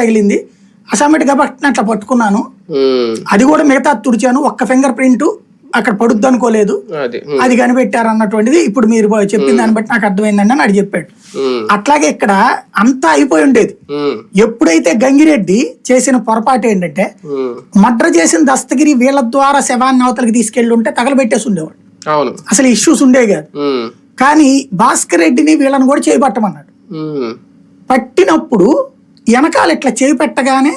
తగిలింది. అసామెటిగా పట్టిన అట్లా పట్టుకున్నాను. అది కూడా మిగతా తుడిచాను. ఒక్క ఫింగర్ ప్రింట్ అక్కడ పడుద్ది అనుకోలేదు. అది. కనిపెట్టారు అన్నటువంటిది ఇప్పుడు మీరు చెప్పిన దాన్ని బట్టి నాకు అర్థమైందండి అని అడి చెప్పాడు. అట్లాగే ఇక్కడ అంతా అయిపోయి ఉండేది. ఎప్పుడైతే గంగిరెడ్డి చేసిన పొరపాటు ఏంటంటే ఉమ్, మర్డర్ చేసిన దస్తగిరి వీళ్ళ ద్వారా శవాన్ని అవతలకి తీసుకెళ్ళి ఉంటే తగలబెట్టేసి ఉండేవాడు. అసలు ఇష్యూస్ ఉండేవి కాదు. కానీ భాస్కర్ రెడ్డిని వీళ్ళని కూడా చేయబట్టమన్నాడు పట్టినప్పుడు వెనకాల ఇట్లా చేయి పెట్టగానే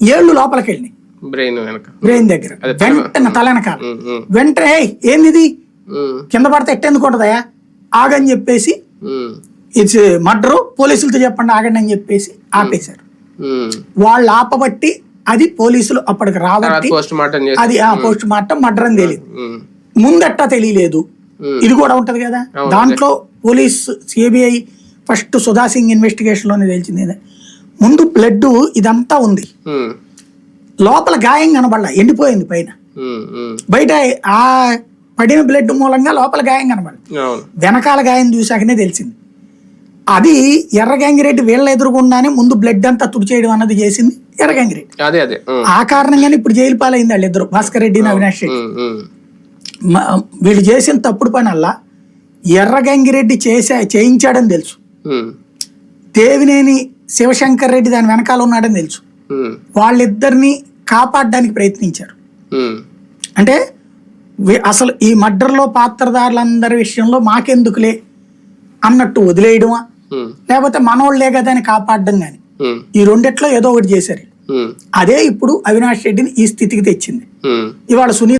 ఏళ్ళు లోపలికి వెళ్ళినాయి బ్రెయిన్ బ్రెయిన్ దగ్గర. వెంటనే తల వెనకాల. వెంటనే "ఏయ్, ఏందిది? ఉమ్, కింద పడితే ఎట్టెందుకు ఉంటుందయా ఆగని చెప్పేసి ఇట్స్ మర్డరు పోలీసులతో చెప్పండి ఆగండి అని చెప్పేసి ఆపేశారు. వాళ్ళు ఆపబట్టి అది పోలీసులు అప్పటికి రాబట్టి అది ఆ పోస్ట్ మార్టం మర్డర్ అని తెలియదు ముందట్టా తెలియలేదు. ఇది కూడా ఉంటది కదా. దాంట్లో police CBI first Sudha Singh ఇన్వెస్టిగేషన్లోనే తెలిసింది. ముందు బ్లడ్ ఇదంతా ఉంది. లోపల గాయం కనబడలా ఎండిపోయింది పైన. బయట ఆ పడిన బ్లడ్ మూలంగా లోపల గాయం కనబడదు వెనకాల గాయం చూశాకనే తెలిసింది. అది ఎర్రగంగిరెడ్డి వీళ్ళ ఎదురుగుండానే ముందు బ్లడ్ అంతా తుడిచేయడం అన్నది చేసింది ఎర్రగంగిరెడ్డి. అదే అదే. ఆ కారణంగానే ఇప్పుడు జైలు పాలైంది వాళ్ళిద్దరు భాస్కర్ రెడ్డి అవినాష్ రెడ్డి. వీళ్ళు చేసిన తప్పుడు పని అల్లా ఎర్రగంగిరెడ్డి చేసా చేయించాడని తెలుసు. దేవినేని శివశంకర్ రెడ్డి దాని వెనకాల ఉన్నాడని తెలుసు. వాళ్ళిద్దరిని కాపాడడానికి ప్రయత్నించారు. అంటే అసలు ఈ మర్డర్లో పాత్రధారులందరి విషయంలో మాకెందుకులే అన్నట్టు వదిలేయడమా? లేకపోతే మనోళ్ళే కదా అని కాపాడడం కానీ ఈ రెండిట్లో ఏదో ఒకటి చేశారు. అదే ఇప్పుడు అవినాష్ రెడ్డిని ఈ స్థితికి తెచ్చింది. ఇవాళ సునీల్